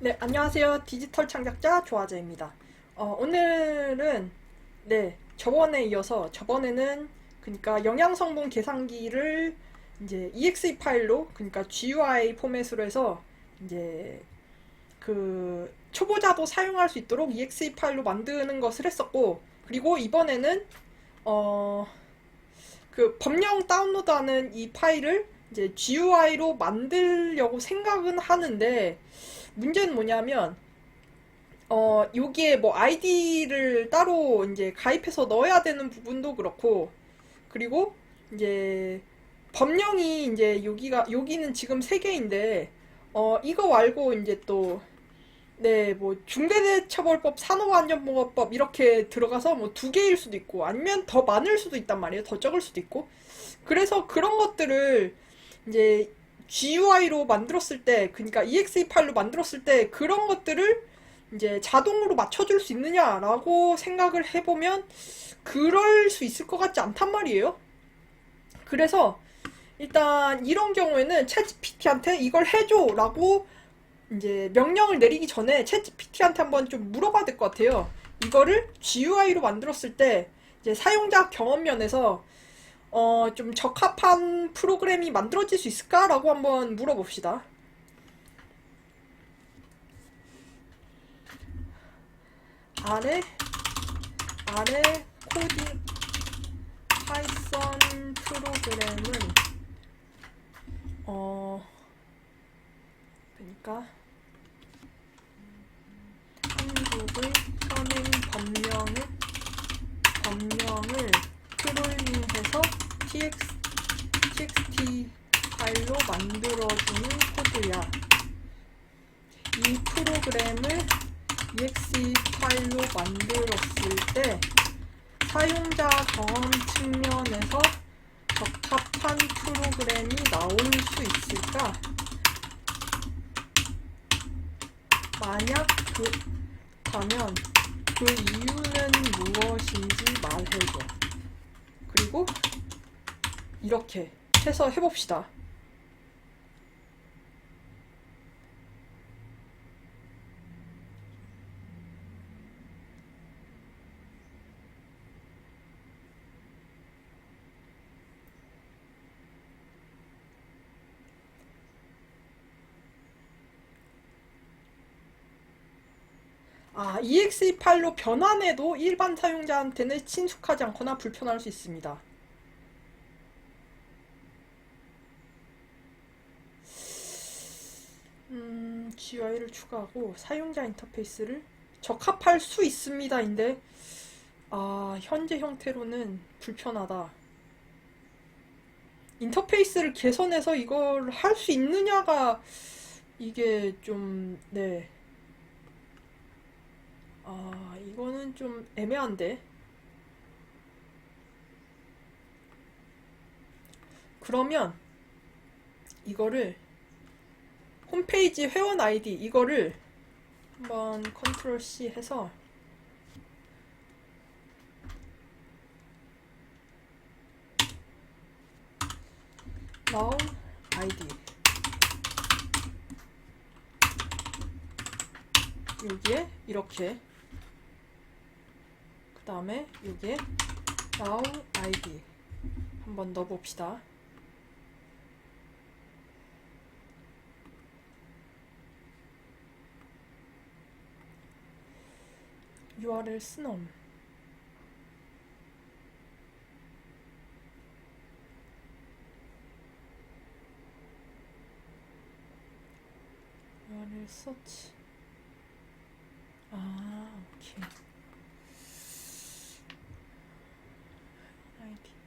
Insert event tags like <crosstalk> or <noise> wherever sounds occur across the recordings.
네, 안녕하세요. 디지털 창작자 조아재입니다. 어, 오늘은 네, 저번에 이어서 저번에는 그러니까 영양 성분 계산기를 이제 exe 파일로 그러니까 GUI 포맷으로 해서 이제 그 초보자도 사용할 수 있도록 exe 파일로 만드는 것을 했었고 그리고 이번에는 어 그 법령 다운로드하는 이 파일을 이제 GUI로 만들려고 생각은 하는데 문제는 뭐냐면 어 여기에 뭐 아이디를 따로 이제 가입해서 넣어야 되는 부분도 그렇고 그리고 이제 법령이 이제 여기가 여기는 지금 세 개인데 어 이거 말고 이제 또 네, 뭐 중대재해처벌법, 산업안전보건법 이렇게 들어가서 뭐 두 개일 수도 있고 아니면 더 많을 수도 있단 말이에요. 더 적을 수도 있고. 그래서 그런 것들을 이제 GUI로 만들었을 때, 그러니까 exe 파일로 만들었을 때 그런 것들을 이제 자동으로 맞춰줄 수 있느냐라고 생각을 해보면 그럴 수 있을 것 같지 않단 말이에요. 그래서 일단 이런 경우에는 챗GPT한테 이걸 해줘라고 이제 명령을 내리기 전에 챗GPT한테 한번 좀 물어봐야 될 것 같아요. 이거를 GUI로 만들었을 때 이제 사용자 경험 면에서 어, 좀 적합한 프로그램이 만들어질 수 있을까라고 한번 물어봅시다. 아래 아래 코딩 파이썬 프로그램은 어 그러니까 한국의 현행 법령을 법령을 tx txt 파일로 만들어주는 코드야. 이 프로그램을 exe 파일로 만들었을 때 사용자 경험 측면에서 적합한 프로그램이 나올 수 있을까? 만약 그렇다면 그 이유는 무엇인지 말해줘. 그리고 이렇게 해서 해봅시다. 아, exe 파일로 변환해도 일반 사용자한테는 친숙하지 않거나 불편할 수 있습니다. 음, GUI를 추가하고 사용자 인터페이스를 적합할 수 있습니다인데 아, 현재 형태로는 불편하다. 인터페이스를 개선해서 이걸 할 수 있느냐가 이게 좀, 네. 아, 이거는 좀 애매한데. 그러면 이거를 홈페이지 회원 아이디 이거를 한번 컨트롤 C 해서 now 아이디 여기에 이렇게 그 다음에 여기에 now id 한번 넣어봅시다. URL 스놈 URL 서치 아 오케이. 아이디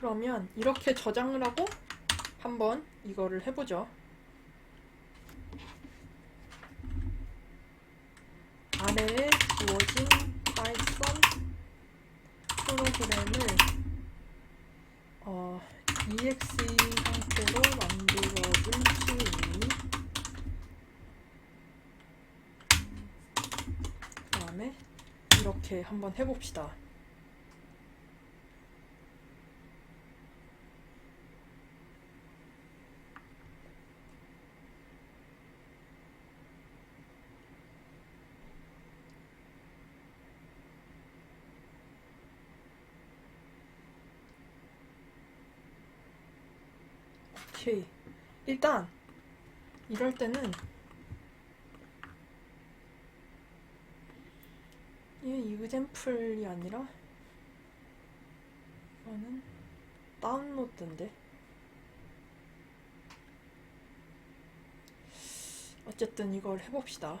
그러면 이렇게 저장을 하고 한번 이거를 해보죠. 아래에 주어진 파이썬 프로그램을 어, exe 형태로 만들어줄 수 있니? 그 다음에 이렇게 한번 해봅시다. 오케이. 일단 이럴 때는 이 이그젠플이 아니라 이거는 다운로드인데 어쨌든 이걸 해봅시다.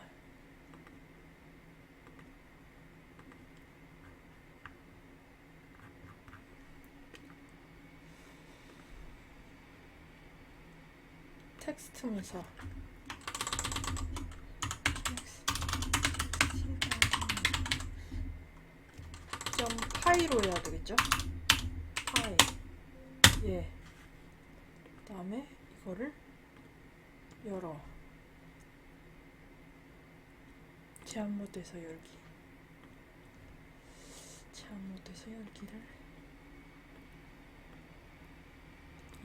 문서. 점 파이로 해야 되겠죠? 파이. 예. 그 다음에 이거를 열어. 모드에서 열기. 모드에서 열기를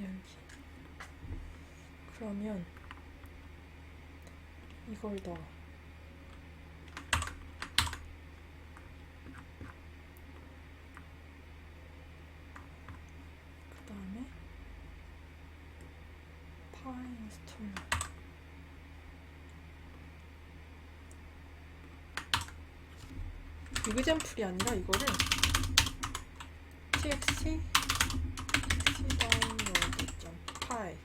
열기 그러면 이걸 더그 다음에 파인 스톨러 이그젠플이 아니라 이거를 txt 다운로드.py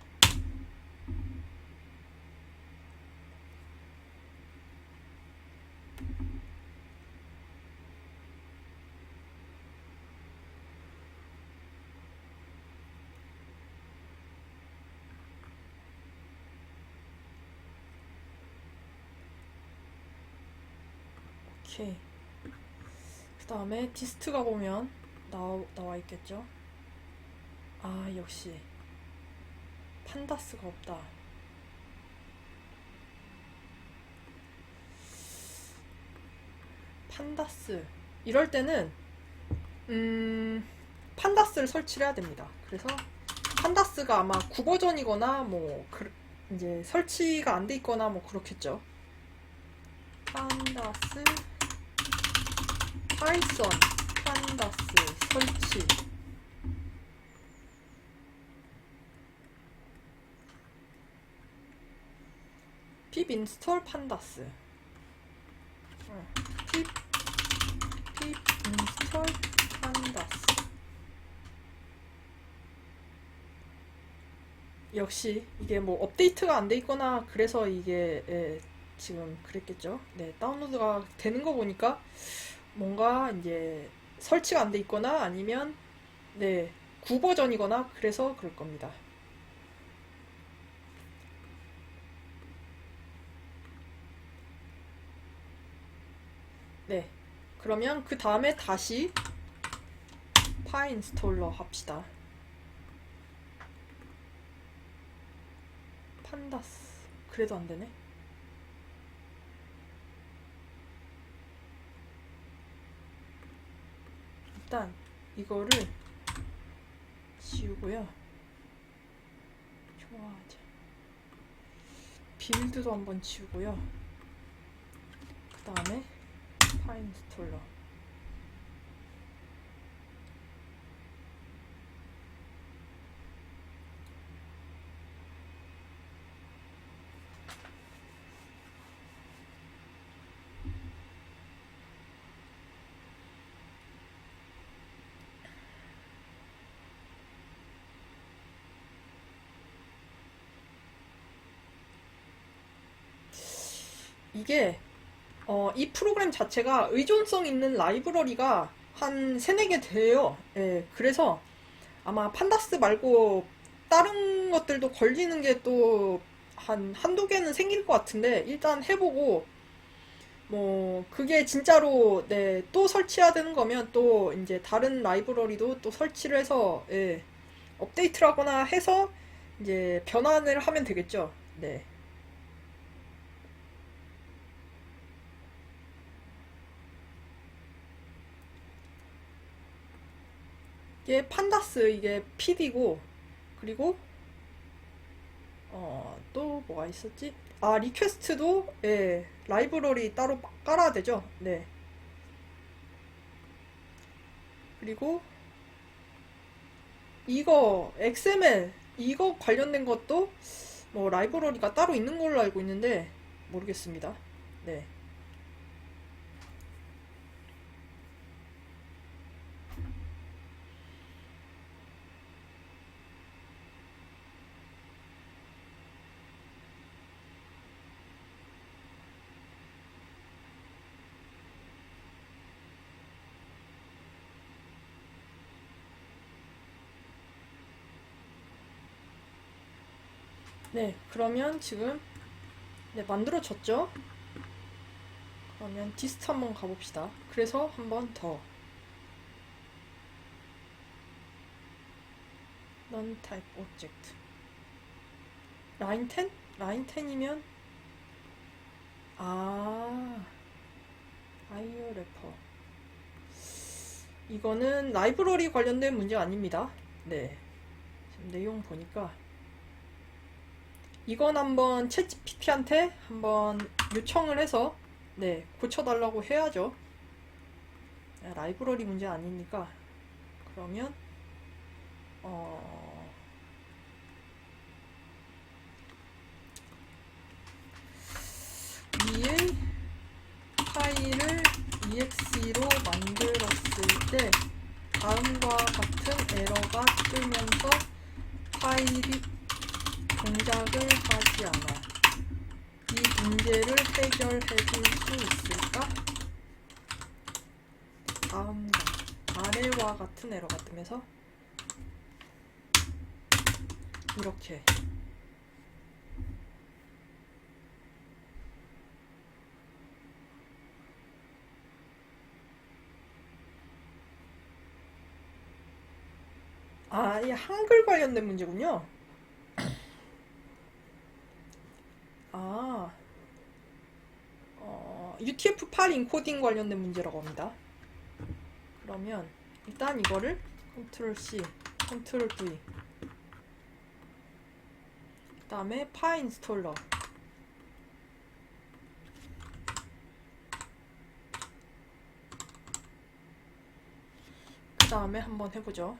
오케이. 그 다음에 디스트가 보면 나와, 나와 있겠죠? 아, 역시. 판다스가 없다. 판다스. 이럴 때는, 음, 판다스를 설치를 해야 됩니다. 그래서, 판다스가 아마 9버전이거나, 뭐, 그, 이제 설치가 안 돼 있거나, 뭐, 그렇겠죠. 판다스 파이썬 판다스 설치. 핍 인스톨 판다스. 어, 핍, 핍 인스톨 판다스. 역시 이게 뭐 업데이트가 안 돼 있거나 그래서 이게 예, 지금 그랬겠죠. 네, 다운로드가 되는 거 보니까 뭔가 이제 설치가 안 돼 있거나 아니면 네, 9버전이거나 그래서 그럴 겁니다. 네. 그러면 그 다음에 다시 파인스톨러 합시다. 판다스. 그래도 안 되네. 일단 이거를 지우고요. 좋아하자. 빌드도 한번 지우고요. 그 다음에 파인스톨러. 이게 어, 이 프로그램 자체가 의존성 있는 라이브러리가 한 세네 개 돼요. 예, 그래서 아마 판다스 말고 다른 것들도 걸리는 게 또 한 한두 개는 생길 것 같은데 일단 해보고 뭐 그게 진짜로 네, 또 설치해야 되는 거면 또 이제 다른 라이브러리도 또 설치를 해서 예, 업데이트를 하거나 해서 이제 변환을 하면 되겠죠. 네. 이게 판다스 이게 PD고 그리고 어 또 뭐가 있었지? 아 리퀘스트도 예 라이브러리 따로 깔아야 되죠. 네. 그리고 이거 XML 이거 관련된 것도 뭐 라이브러리가 따로 있는 걸로 알고 있는데 모르겠습니다. 네. 네, 그러면 지금 네, 만들어졌죠? 그러면 디스트 한번 가봅시다. 그래서 한번 더. non type object. 라인 10? 라인 10이면 아 아이오 래퍼 이거는 라이브러리 관련된 문제 아닙니다. 네. 지금 내용 보니까 이건 한번 챗GPT한테 한번 요청을 해서 네 고쳐달라고 해야죠. 아, 라이브러리 문제 아니니까 그러면 어 위에 파일을 exe로 만들었을 때 다음과 같은 에러가 뜨면서 파일이 동작을 하지 않아. 이 문제를 해결해 줄 수 있을까? 다음과 아래와 같은 에러가 뜨면서 이렇게 아, 이 한글 관련된 문제군요. 아, 어, UTF-8 인코딩 관련된 문제라고 합니다. 그러면 일단 이거를 Ctrl C, Ctrl V 그 다음에 파 인스톨러 그 다음에 한번 해보죠.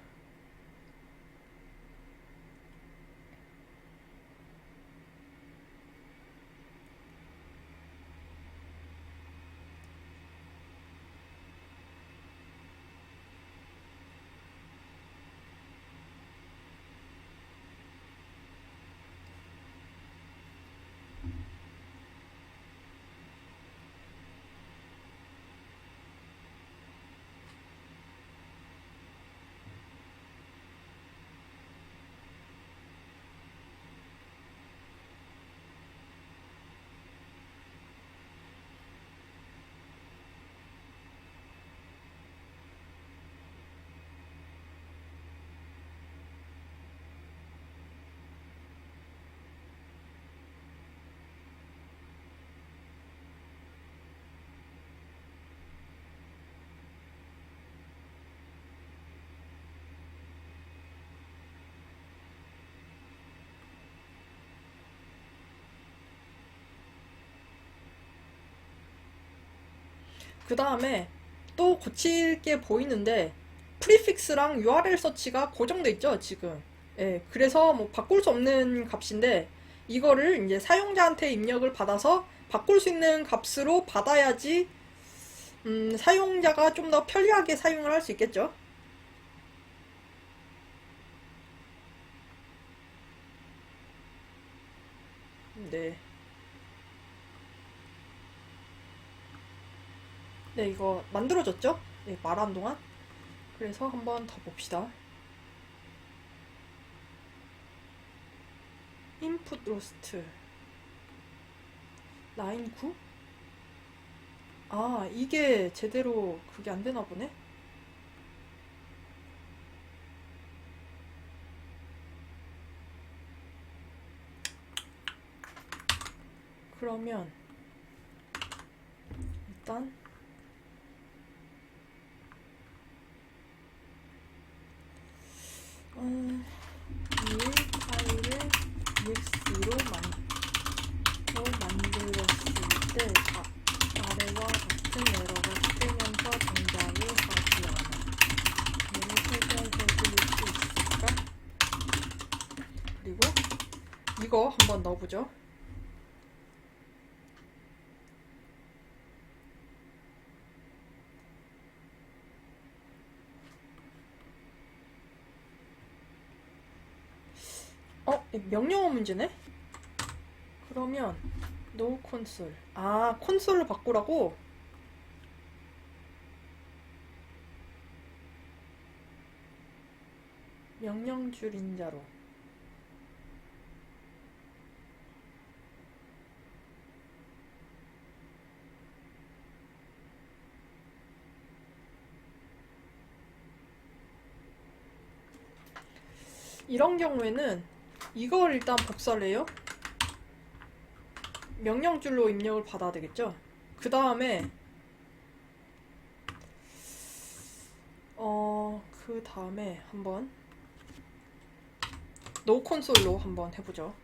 그 다음에 또 고칠 게 보이는데 프리픽스랑 URL 서치가 고정돼 있죠 지금 예 그래서 뭐 바꿀 수 없는 값인데 이거를 이제 사용자한테 입력을 받아서 바꿀 수 있는 값으로 받아야지 음, 사용자가 좀 더 편리하게 사용을 할 수 있겠죠 네. 네, 이거 만들어졌죠? 네, 말한 동안. 그래서 한번 더 봅시다. 인풋 로스트. 라인 9? 아, 이게 제대로 그게 안 되나 보네? 그러면 일단 음, 이 파일을 ex로 만, 로 만들었을 때 아, 아래와 같은 에러가 뜨면서 동작을 하지 않아. 얘를 줄수 있을까? 이거 한번 넣어보죠. 명령어 문제네? 그러면 no 콘솔. 아, 콘솔로 바꾸라고? 명령 줄임자로. 이런 경우에는 이걸 일단 복사를 해요. 명령줄로 입력을 받아야 되겠죠? 그 다음에 어, 그 다음에 한번 노 콘솔로 한번 해보죠.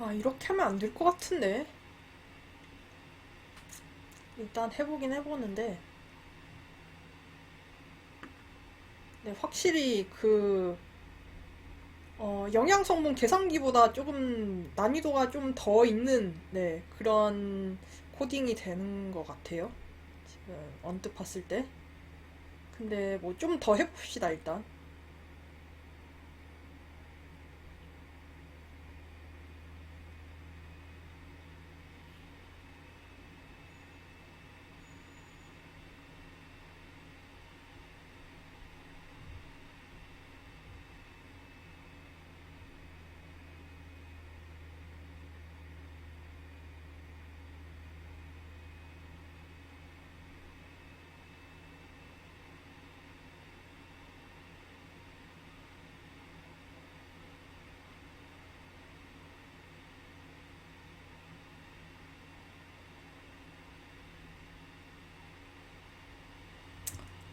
아, 이렇게 하면 안 될 것 같은데. 일단 해보긴 해보는데. 네, 확실히 그, 어, 영양 성분 계산기보다 조금 난이도가 좀 더 있는, 네, 그런 코딩이 되는 것 같아요. 지금 언뜻 봤을 때. 근데 뭐 좀 더 해봅시다, 일단.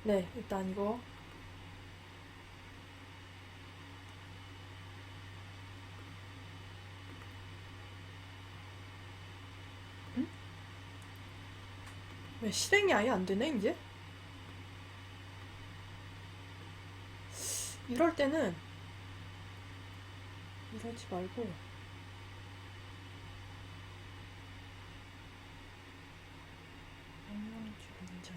네, 일단 이거 응? 왜 실행이 아예 안 되네, 이제? 이럴 때는 이러지 말고 명령 줄임자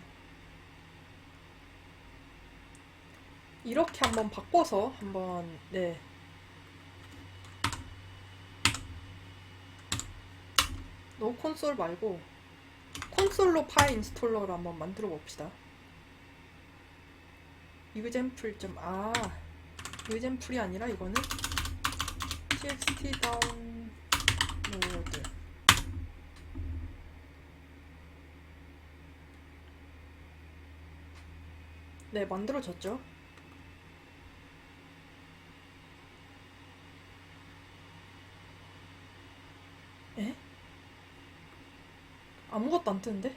이렇게 한번 바꿔서 한번 네 노 콘솔 말고 콘솔로 파일 인스톨러를 한번 만들어 봅시다. 유젠플 좀, 아, 유젠플이 아니라 이거는 txt 다운로드. 네, 만들어졌죠. 에? 아무것도 안 뜨는데?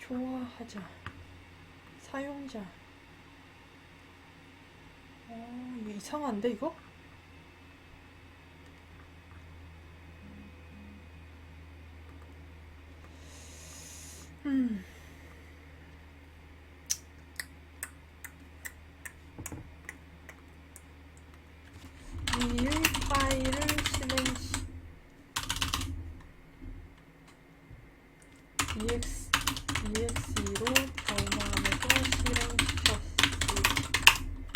좋아하자. 사용자. 어, 이상한데, 이거? 음. 이 파일을 실행 시 ex, exe로 변환해서 실행시켰을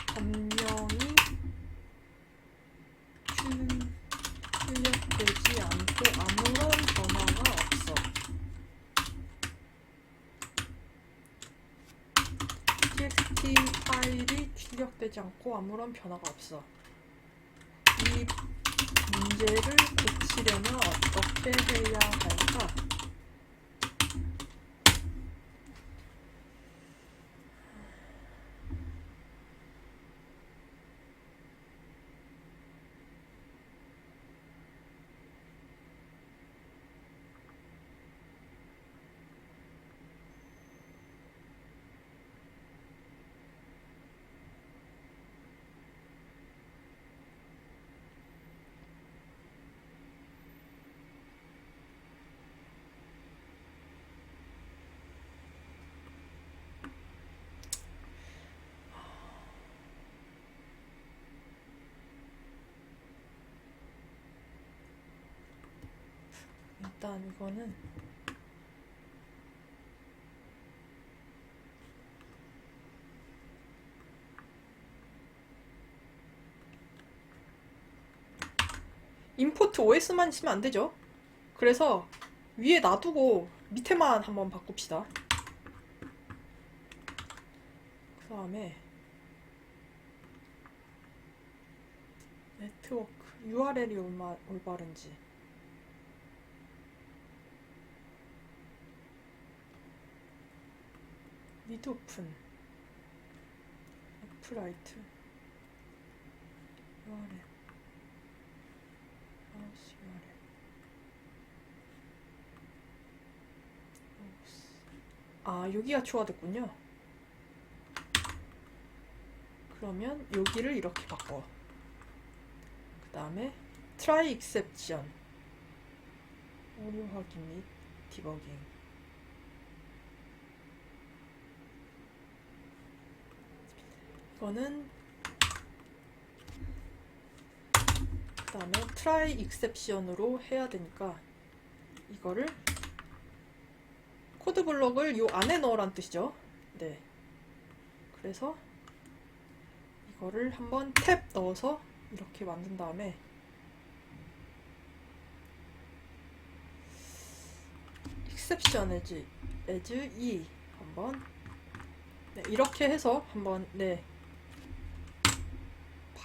법령이 출- 출력되지 않고 아무런 변화가 없어. txt 파일이 출력되지 않고 아무런 변화가 없어. 이 문제를 고치려면 어떻게 해야 할까? 일단 이거는 임포트 OS만 치면 안 되죠. 그래서 위에 놔두고 밑에만 한번 바꿉시다. 그 다음에 네트워크 URL이 얼마 올바른지 미드 오픈 애플라이트 URL 마우스 URL 마우스 아 여기가 추가됐군요. 그러면 여기를 이렇게 바꿔. 그 다음에 try exception 오류 확인 및 디버깅 이거는 그 다음에 try exception으로 해야 되니까 이거를 코드 블럭을 요 안에 넣으란 뜻이죠. 네. 그래서 이거를 한번 탭 넣어서 이렇게 만든 다음에 exception as, as e 한번. 네, 이렇게 해서 한번 네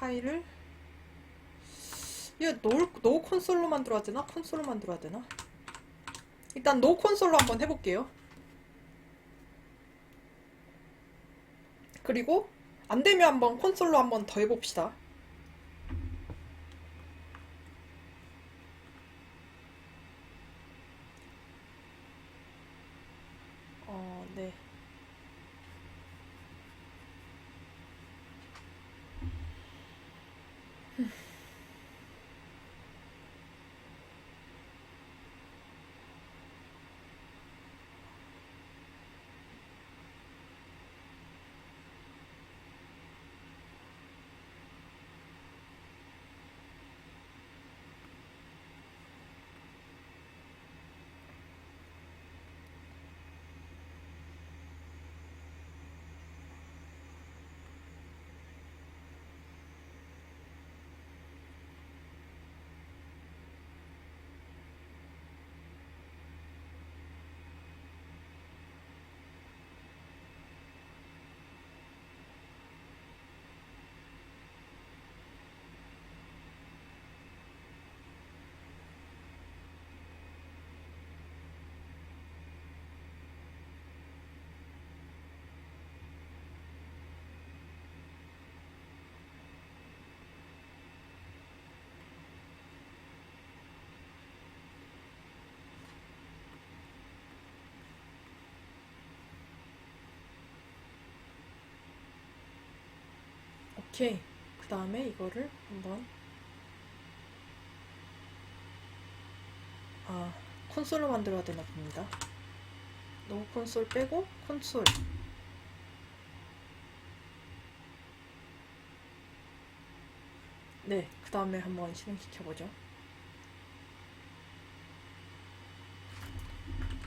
파일을 이거 노, 노 콘솔로 만들어야 되나? 콘솔로 만들어야 되나? 일단 노 콘솔로 한번 해볼게요. 그리고 안 되면 한번 콘솔로 한번 더 해봅시다. 어, 네. 오케이. 그 다음에 이거를 한번 아 콘솔로 만들어야 되나 봅니다. 노 콘솔 빼고 콘솔 네, 그 다음에 한번 실행시켜보죠.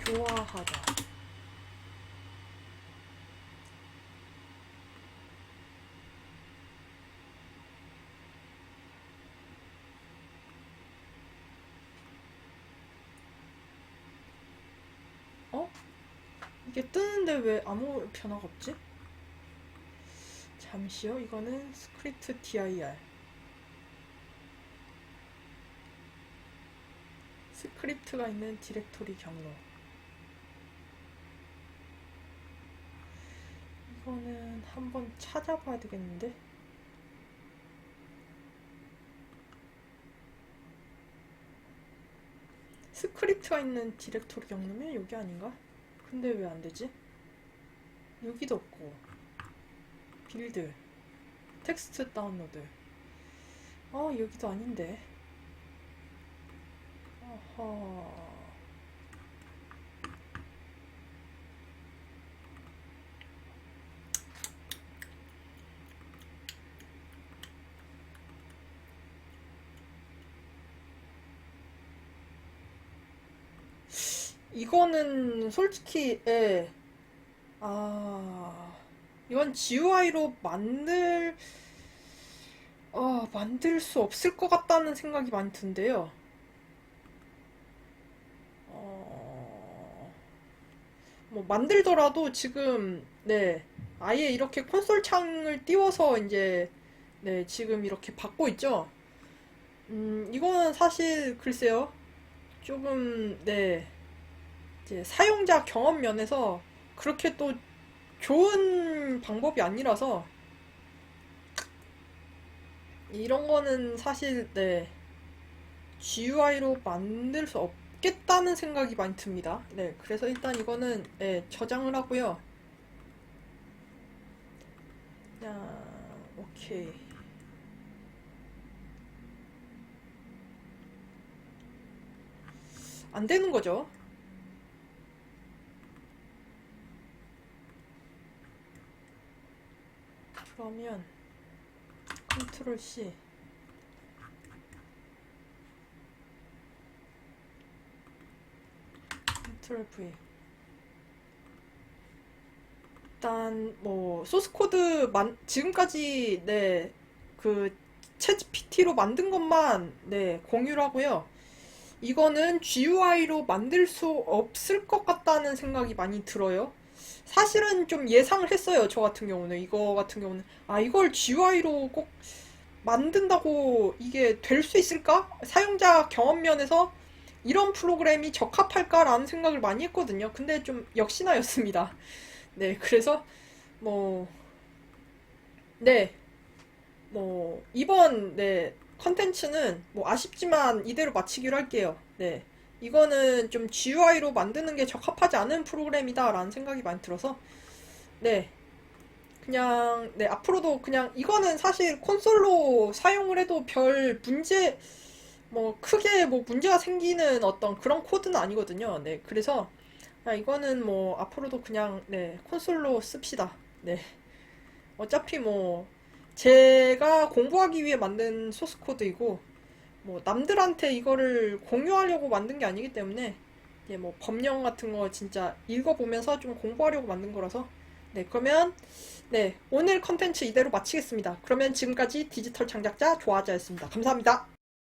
교화하다. 어? 뜨는데 왜 아무 변화가 없지? 잠시요. 이거는 스크립트 dir. 스크립트가 있는 디렉토리 경로. 이거는 한번 찾아봐야 되겠는데? 스크립트가 있는 디렉토리 경로면 여기 아닌가? 근데 왜 안 되지? 여기도 없고. 빌드. 텍스트 다운로드. 아 여기도 아닌데. 아하 이거는 솔직히 예. 아 이건 GUI로 만들 어, 만들 수 없을 것 같다는 생각이 많이 든데요. 어, 뭐 만들더라도 지금 네 아예 이렇게 콘솔 창을 띄워서 이제 네 지금 이렇게 받고 있죠. 음 이거는 사실 글쎄요 조금 네 이제 사용자 경험 면에서 그렇게 또 좋은 방법이 아니라서 이런 거는 사실 네 GUI로 만들 수 없겠다는 생각이 많이 듭니다. 네, 그래서 일단 이거는 네, 저장을 하고요. 자, 오케이. 안 되는 거죠? 그러면 컨트롤 C 컨트롤 V 일단 뭐 소스 코드 만 지금까지 네그 챗GPT로 만든 것만 네 공유를 하고요. 이거는 GUI로 만들 수 없을 것 같다는 생각이 많이 들어요. 사실은 좀 예상을 했어요. 저 같은 경우는 이거 같은 경우는 아 이걸 GUI로 꼭 만든다고 이게 될 수 있을까? 사용자 경험 면에서 이런 프로그램이 적합할까라는 생각을 많이 했거든요. 근데 좀 역시나였습니다. <laughs> 네, 그래서 뭐 네, 뭐 이번 네 컨텐츠는 뭐 아쉽지만 이대로 마치기로 할게요. 네. 이거는 좀 GUI로 만드는 게 적합하지 않은 프로그램이다 라는 생각이 많이 들어서 네 그냥 네 앞으로도 그냥 이거는 사실 콘솔로 사용을 해도 별 문제 뭐 크게 뭐 문제가 생기는 어떤 그런 코드는 아니거든요. 네 그래서 아, 이거는 뭐 앞으로도 그냥 네 콘솔로 씁시다. 네 어차피 뭐 제가 공부하기 위해 만든 소스 코드이고 뭐 남들한테 이거를 공유하려고 만든 게 아니기 때문에 이제 뭐 법령 같은 거 진짜 읽어보면서 좀 공부하려고 만든 거라서 네 그러면 네 오늘 컨텐츠 이대로 마치겠습니다. 그러면 지금까지 디지털 창작자 조아자였습니다. 감사합니다.